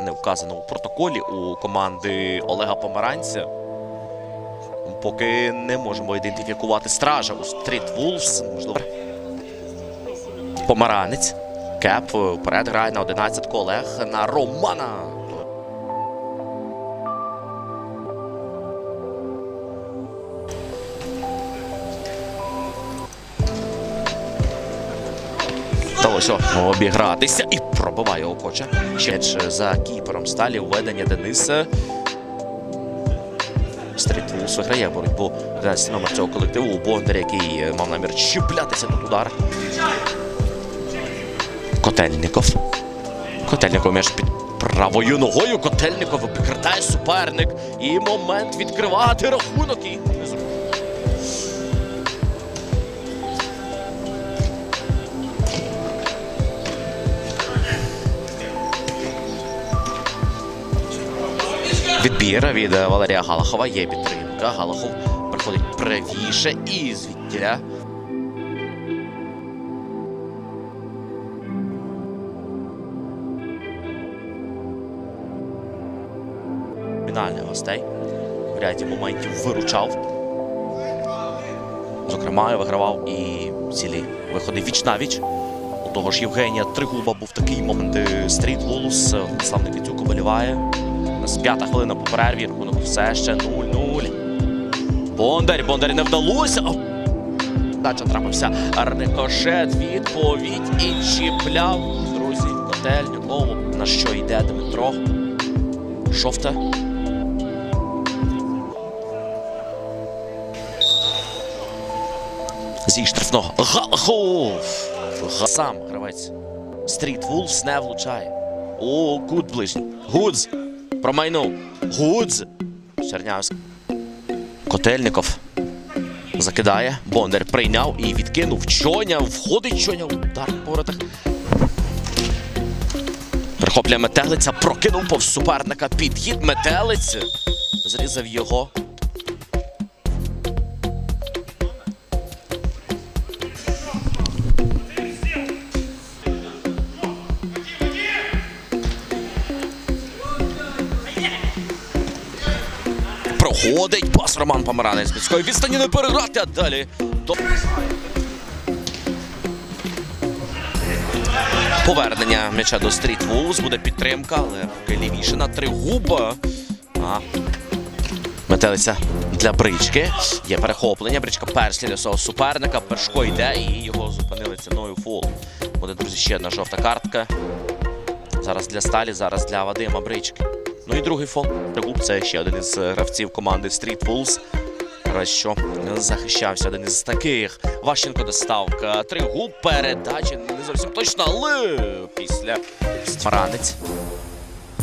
Не вказано у протоколі у команди Олега Помаранця. Поки не можемо ідентифікувати стража у Стріт Вулфс. Можливо. Помаранець. Кеп вперед грає на 11 колег на Романа. Вдалося обігратися і пробиває охоче. Ще за кіпером сталі введення Дениса. Стрітвулс виграє боротьбу 11 номер цього колективу. У Бондаря, який е, мав намір чіплятися тут удар. Котельников. Котельников між під правою ногою. Котельников обігратає суперник. І момент відкривати рахунок. І Відбір від е, Валерія Галахова є підтримка. Галахов приходить правіше і звідтіля. Фінальних гостей. В ряді моментів виручав. Зокрема, вигравав і цілі виходи віч на віч. У того ж Євгенія Тригуба був такий момент е, стріт Волус. Славний Китюк оболіває. З п'ята хвилина по перерві, рахунок все ще 0-0. Бондар, Бондар не вдалося. Дача трапився. Рикошет, відповідь і чіпляв. Друзі, Котельникову. На що йде Дмитро? Шовта. Зі штрафного. Га- Сам гравець. Стріт Вулфс не влучає. О, кут ближній. Гудз. Промайнув. Гудз. Чернявський. Котельников. Закидає. Бондар прийняв і відкинув. Чоня. Входить Чоня. Удар по воротах. Прихоплює метелиця. Прокинув повз суперника. Підхід метелиці. Зрізав його. Проходить пас Роман Помаранець. Близької відстані не переграти, а далі. Повернення м'яча до Стріт Вулс. Буде підтримка, але поки лівіше на три губа. А. Метелиця для брички. Є перехоплення. Бричка перші для свого суперника. Першко йде і його зупинили ціною фол. Буде, друзі, ще одна жовта картка. Зараз для Сталі, зараз для Вадима Брички. Ну і другий фол. Пригуб це ще один із гравців команди Street Wolves. Що захищався один із таких. Ващенко доставка. Тригуб передачі не зовсім точно, але після Маранець.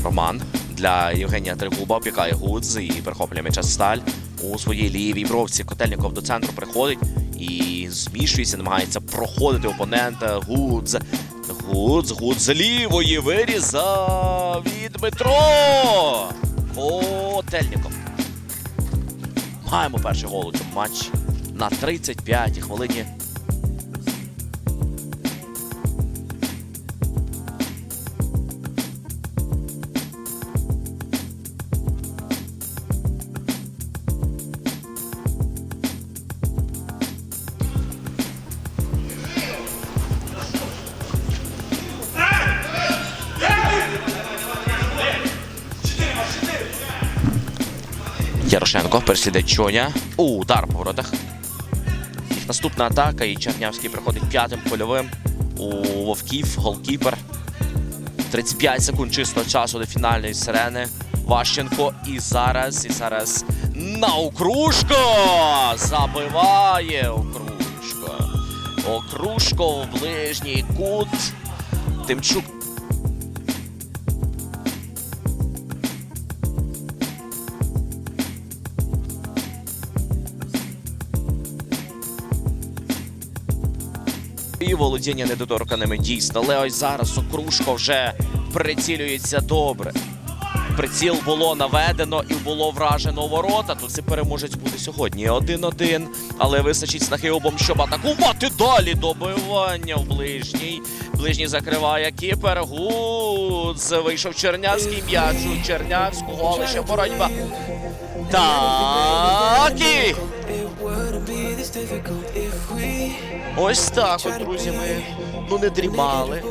Роман для Євгенія Тригуба опікає Гудз і перехоплює м'яча сталь у своїй лівій бровці. Котельников до центру приходить і змішується, намагається проходити опонента. Гудз. Гудз, Гудз лівої вирізав і Дмитро. Котельников. Маємо перший гол у цьому матчі на 35-й хвилині. Ярошенко переслідує Чоня. У, удар по воротах. Наступна атака, і Чернявський приходить п'ятим польовим у Вовків, голкіпер. 35 секунд чистого часу до фінальної сирени. Ващенко і зараз, і зараз на окружко! Забиває окружко. Окружко в ближній кут. Тимчук Володіння недоторканими дійсно. Але ось зараз Окрушко вже прицілюється добре. Приціл було наведено і було вражено ворота. Тут це переможець буде сьогодні. 1-1. Але вистачить снахи обом, щоб атакувати далі. Добивання в ближній. Ближній закриває кіпер. Гудз. Вийшов Чернявський м'яч. У Чернявського, але ще боротьба. Так і ось так, от, друзі, ми ну не дрімали.